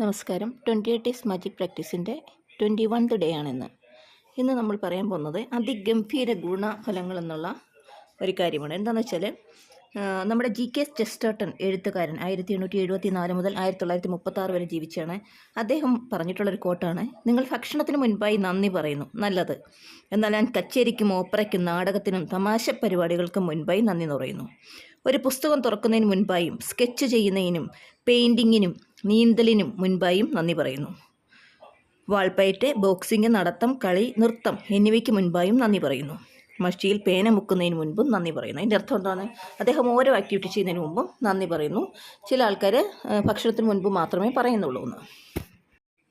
നമസ്കാരം. Twenty eight days magic പ്രാക്ടീസിന്റെ twenty oneth day ആണെന്ന് ഇന്ന് നമ്മൾ പറയാൻ പോകുന്നത് അതിഗംഭീര ഗുണഫലങ്ങൾ എന്നുള്ള ഒരു കാര്യമാണ്. എന്താണെന്ന് വെച്ചാൽ നമ്മുടെ ജി കെ ചെസ്റ്റർട്ടൺ എഴുത്തുകാരൻ ആയിരത്തി എണ്ണൂറ്റി എഴുപത്തി നാല് മുതൽ ആയിരത്തി തൊള്ളായിരത്തി മുപ്പത്താറ് വരെ ജീവിച്ചാണ്. അദ്ദേഹം പറഞ്ഞിട്ടുള്ളൊരു കോട്ടാണ് നിങ്ങൾ ഭക്ഷണത്തിന് മുൻപായി നന്ദി പറയുന്നു. നല്ലത്. എന്നാൽ ഞാൻ കച്ചേരിക്കും ഓപ്പറയ്ക്കും നാടകത്തിനും തമാശ പരിപാടികൾക്കും മുൻപായി നന്ദി പറയുന്നു. ഒരു പുസ്തകം തുറക്കുന്നതിന് മുൻപായും സ്കെച്ച് ചെയ്യുന്നതിനും പെയിന്റിങ്ങിനും നീന്തലിനും മുൻപായും നന്ദി പറയുന്നു. വാൾപ്പയറ്റ് ബോക്സിംഗ് നടത്തം കളി നൃത്തം എന്നിവയ്ക്ക് മുൻപായും നന്ദി പറയുന്നു. മഷിയിൽ പേന മുക്കുന്നതിന് മുൻപും നന്ദി പറയുന്നു. അതിന്റെ അർത്ഥം എന്താണ്? അദ്ദേഹം ഓരോ ആക്ടിവിറ്റി ചെയ്യുന്നതിന് മുമ്പും നന്ദി പറയുന്നു. ചില ആൾക്കാർ ഭക്ഷണത്തിന് മുൻപ് മാത്രമേ പറയുന്നുള്ളൂ എന്ന്.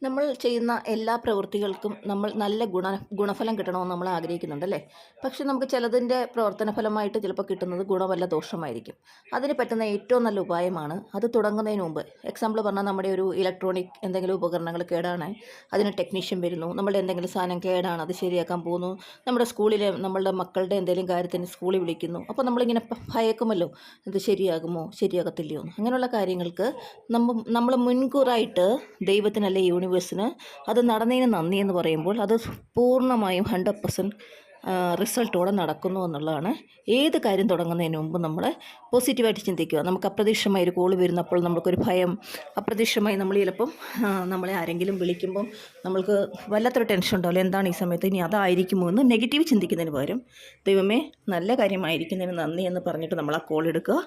നമ്മൾ ചെയ്യുന്ന എല്ലാ പ്രവൃത്തികൾക്കും നമ്മൾ നല്ല ഗുണ ഗുണഫലം കിട്ടണമെന്ന് നമ്മൾ ആഗ്രഹിക്കുന്നുണ്ട് അല്ലേ? പക്ഷെ നമുക്ക് ചിലതിന്റെ പ്രവർത്തന ഫലമായിട്ട് ചിലപ്പോൾ കിട്ടുന്നത് ഗുണമല്ല ദോഷമായിരിക്കും. അതിന് പറ്റുന്ന ഏറ്റവും നല്ല ഉപായമാണ് അത് തുടങ്ങുന്നതിന് മുമ്പ്. എക്സാമ്പിൾ പറഞ്ഞാൽ നമ്മുടെ ഒരു ഇലക്ട്രോണിക് എന്തെങ്കിലും ഉപകരണങ്ങൾ കേടാണ് അതിന് ടെക്നീഷ്യൻ വരുന്നു നമ്മളുടെ എന്തെങ്കിലും സാധനം കേടാണ് അത് ശരിയാക്കാൻ പോകുന്നു നമ്മുടെ സ്കൂളിലെ നമ്മളുടെ മക്കളുടെ എന്തെങ്കിലും കാര്യത്തിന് സ്കൂളിൽ വിളിക്കുന്നു അപ്പോൾ നമ്മളിങ്ങനെ ഭയക്കുമല്ലോ ഇത് ശരിയാകുമോ ശരിയാകത്തില്ലയോ അങ്ങനെയുള്ള കാര്യങ്ങൾക്ക് നമ്മൾ നമ്മൾ മുൻകൂറായിട്ട് ദൈവത്തിനല്ലേ യൂണിവേഴ്സിന് അത് നടന്നതിന് നന്ദി എന്ന് പറയുമ്പോൾ അത് പൂർണമായും ഹൺഡ്രഡ് പെർസെന്റ് റിസൾട്ടോടെ നടക്കുന്നു എന്നുള്ളതാണ്. ഏത് കാര്യം തുടങ്ങുന്നതിന് മുമ്പ് നമ്മൾ പോസിറ്റീവായിട്ട് ചിന്തിക്കുക. നമുക്ക് അപ്രതീക്ഷിതമായ ഒരു കോൾ വരുന്നപ്പോൾ നമുക്കൊരു ഭയം അപ്രതീക്ഷിതമായി നമ്മൾ ചിലപ്പം നമ്മളെ ആരെങ്കിലും വിളിക്കുമ്പം നമ്മൾക്ക് വല്ലാത്തൊരു ടെൻഷൻ ഉണ്ടാവില്ല. എന്താണ് ഈ സമയത്ത്? ഇനി അതായിരിക്കുമോ എന്ന് നെഗറ്റീവ് ചിന്തിക്കുന്നതിന് പകരം ദൈവമേ നല്ല കാര്യമായിരിക്കുന്നതിന് നന്ദി എന്ന് പറഞ്ഞിട്ട് നമ്മൾ ആ കോൾ എടുക്കുക.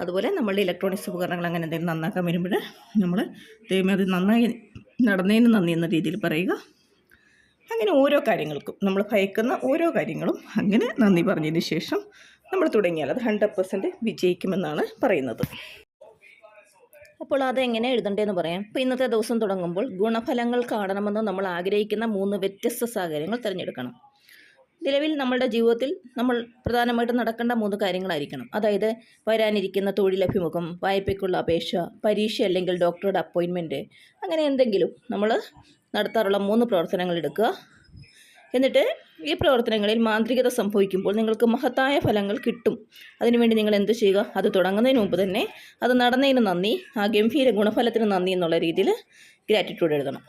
അതുപോലെ നമ്മളുടെ ഇലക്ട്രോണിക്സ് ഉപകരണങ്ങൾ അങ്ങനെ എന്തെങ്കിലും നന്നാക്കാൻ വരുമ്പോൾ നമ്മൾ ദൈവമേ അത് നന്നായി നടന്നതിന് നന്ദി എന്ന രീതിയിൽ പറയുക. അങ്ങനെ ഓരോ കാര്യങ്ങൾക്കും നമ്മൾ ഭയക്കുന്ന ഓരോ കാര്യങ്ങളും അങ്ങനെ നന്ദി പറഞ്ഞതിന് ശേഷം നമ്മൾ തുടങ്ങിയാൽ അത് ഹൺഡ്രഡ് പെർസെന്റ് വിജയിക്കുമെന്നാണ് പറയുന്നത്. അപ്പോൾ അതെങ്ങനെ എഴുതണ്ടേന്ന് പറയാം. ഇപ്പോൾ ഇന്നത്തെ ദിവസം തുടങ്ങുമ്പോൾ ഗുണഫലങ്ങൾ കാണണമെന്ന് നമ്മൾ ആഗ്രഹിക്കുന്ന മൂന്ന് വ്യത്യസ്ത സാഹചര്യങ്ങൾ തിരഞ്ഞെടുക്കണം. നിലവിൽ നമ്മളുടെ ജീവിതത്തിൽ നമ്മൾ പ്രധാനമായിട്ടും നടക്കേണ്ട മൂന്ന് കാര്യങ്ങളായിരിക്കണം. അതായത് വരാനിരിക്കുന്ന തൊഴിലഭിമുഖം വായ്പയ്ക്കുള്ള അപേക്ഷ പരീക്ഷ അല്ലെങ്കിൽ ഡോക്ടറുടെ അപ്പോയിൻമെന്റ് അങ്ങനെ എന്തെങ്കിലും നമ്മൾ നടത്താറുള്ള മൂന്ന് പ്രവർത്തനങ്ങൾ എടുക്കുക. എന്നിട്ട് ഈ പ്രവർത്തനങ്ങളിൽ മാന്ത്രികത സംഭവിക്കുമ്പോൾ നിങ്ങൾക്ക് മഹത്തായ ഫലങ്ങൾ കിട്ടും. അതിനുവേണ്ടി നിങ്ങൾ എന്ത് ചെയ്യുക? അത് തുടങ്ങുന്നതിന് മുമ്പ് തന്നെ അത് നടന്നതിന് നന്ദി ആ ഗംഭീര ഗുണഫലത്തിന് നന്ദി എന്നുള്ള രീതിയിൽ ഗ്രാറ്റിറ്റ്യൂഡ് എഴുതണം.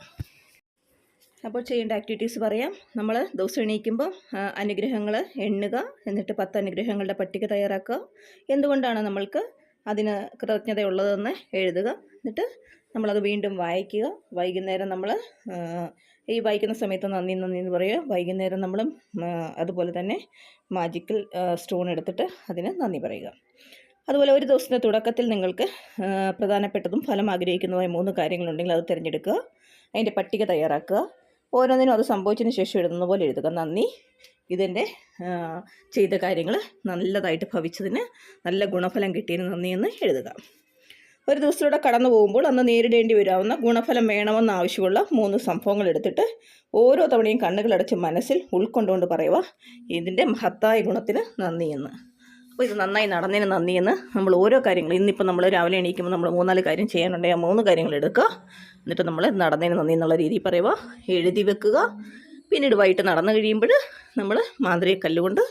അപ്പോൾ ചെയ്യേണ്ട ആക്ടിവിറ്റീസ് പറയാം. നമ്മൾ ദിവസം എണീക്കുമ്പോൾ അനുഗ്രഹങ്ങൾ എണ്ണുക എന്നിട്ട് പത്ത് അനുഗ്രഹങ്ങളുടെ പട്ടിക തയ്യാറാക്കുക. എന്തുകൊണ്ടാണ് നമ്മൾക്ക് അതിന് കൃതജ്ഞതയുള്ളതെന്ന് എഴുതുക. എന്നിട്ട് നമ്മളത് വീണ്ടും വായിക്കുക. വൈകുന്നേരം നമ്മൾ ഈ വായിക്കുന്ന സമയത്ത് നന്ദി നന്ദി എന്ന് പറയുക. വൈകുന്നേരം നമ്മൾ അതുപോലെ തന്നെ മാജിക്കൽ സ്റ്റോൺ എടുത്തിട്ട് അതിന് നന്ദി പറയുക. അതുപോലെ ഒരു ദിവസത്തിന്റെ തുടക്കത്തിൽ നിങ്ങൾക്ക് പ്രധാനപ്പെട്ടതും ഫലം ആഗ്രഹിക്കുന്നതുമായ മൂന്ന് കാര്യങ്ങളുണ്ടെങ്കിൽ അത് തിരഞ്ഞെടുക്കുക. അതിന്റെ പട്ടിക തയ്യാറാക്കുക. ഓരോന്നിനും അത് സംഭവിച്ചതിന് ശേഷം എഴുതുന്ന പോലെ എഴുതുക. നന്ദി. ഇതിന്റെ ചെയ്ത കാര്യങ്ങൾ നല്ലതായിട്ട് ഭവിച്ചതിന് നല്ല ഗുണഫലം കിട്ടിയതിന് നന്ദി എന്ന് എഴുതുക. ഒരു ദിവസത്തിലൂടെ കടന്നു പോകുമ്പോൾ അന്ന് നേരിടേണ്ടി വരാവുന്ന ഗുണഫലം വേണമെന്ന് ആവശ്യമുള്ള മൂന്ന് സംഭവങ്ങൾ എടുത്തിട്ട് ഓരോ തവണയും കണ്ണുകളടച്ച് മനസ്സിൽ ഉൾക്കൊണ്ടുകൊണ്ട് പറയുക. ഇതിന്റെ മഹത്തായ ഗുണത്തിന് നന്ദി എന്ന്. അപ്പോൾ ഇത് നന്നായി നടന്നതിന് നന്ദി എന്ന് നമ്മൾ ഓരോ കാര്യങ്ങൾ ഇന്നിപ്പോൾ നമ്മൾ രാവിലെ എണീക്കുമ്പോൾ നമ്മൾ മൂന്നാൽ കാര്യം ചെയ്യാനുണ്ടെങ്കിൽ ആ മൂന്ന് കാര്യങ്ങൾ എടുക്കുക. എന്നിട്ട് നമ്മൾ നടന്നതിന് നന്ദി എന്നുള്ള രീതിയിൽ പറയുക. എഴുതി വെക്കുക. പിന്നീട് വൈകിട്ട് നടന്നു കഴിയുമ്പോൾ നമ്മൾ മാന്ത്രിക കല്ലുകൊണ്ട്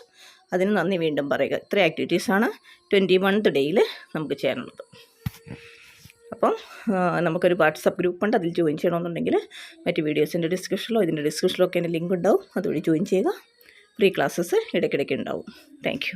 അതിന് നന്ദി വീണ്ടും പറയുക. ഇത്ര ആക്ടിവിറ്റീസാണ് ട്വന്റി വൺത്ത് ഡേയിൽ നമുക്ക് ചെയ്യാനുള്ളത്. അപ്പം നമുക്കൊരു വാട്സപ്പ് ഗ്രൂപ്പുണ്ട് അതിൽ ജോയിൻ ചെയ്യണമെന്നുണ്ടെങ്കിൽ മറ്റ് വീഡിയോസിന്റെ ഡിസ്ക്രിപ്ഷനിലോ ഇതിന്റെ ഡിസ്ക്രിപ്ഷനിലോ ഒക്കെ എന്റെ ലിങ്ക് ഉണ്ടാവും. അതുവഴി ജോയിൻ ചെയ്യുക. ഫ്രീ ക്ലാസ്സസ് ഇടയ്ക്കിടയ്ക്ക് ഉണ്ടാവും. താങ്ക്